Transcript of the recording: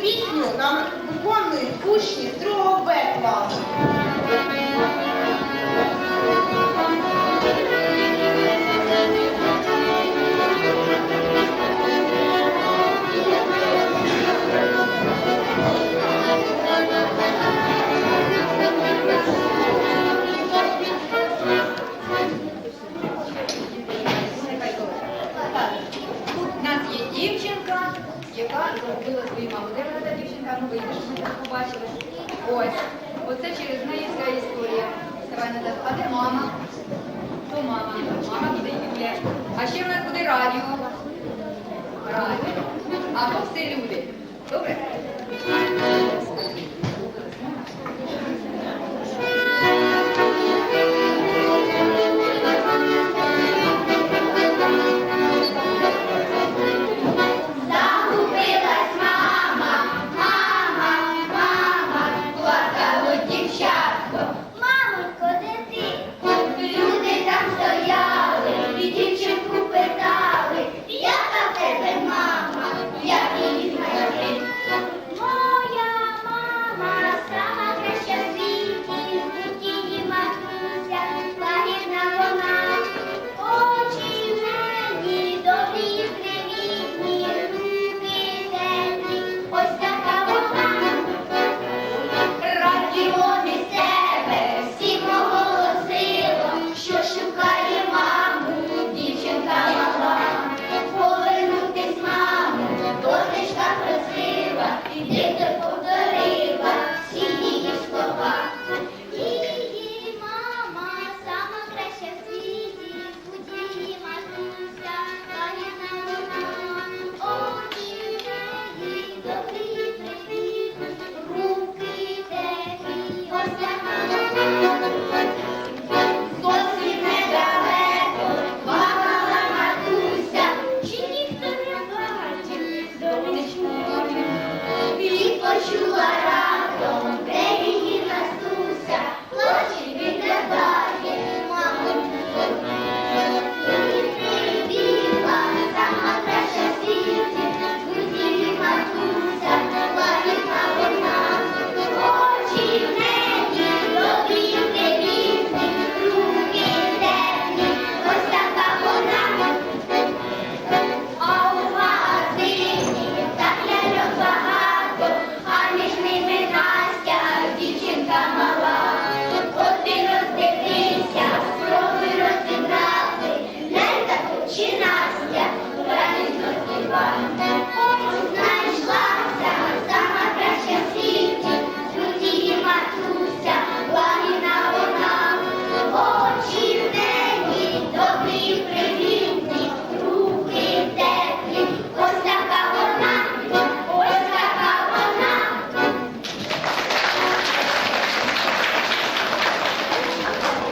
пісню нам виконують учні з другого Б класу. Яка загубила свою маму. Де вона та дівчинка? Ну вийде, ми так побачили. Ось. Оце через неї вся історія. Давай назад. А де мама? То мама. Мама туди йде. А ще в нас буде радіо. Радіо. А то все люди. Добре?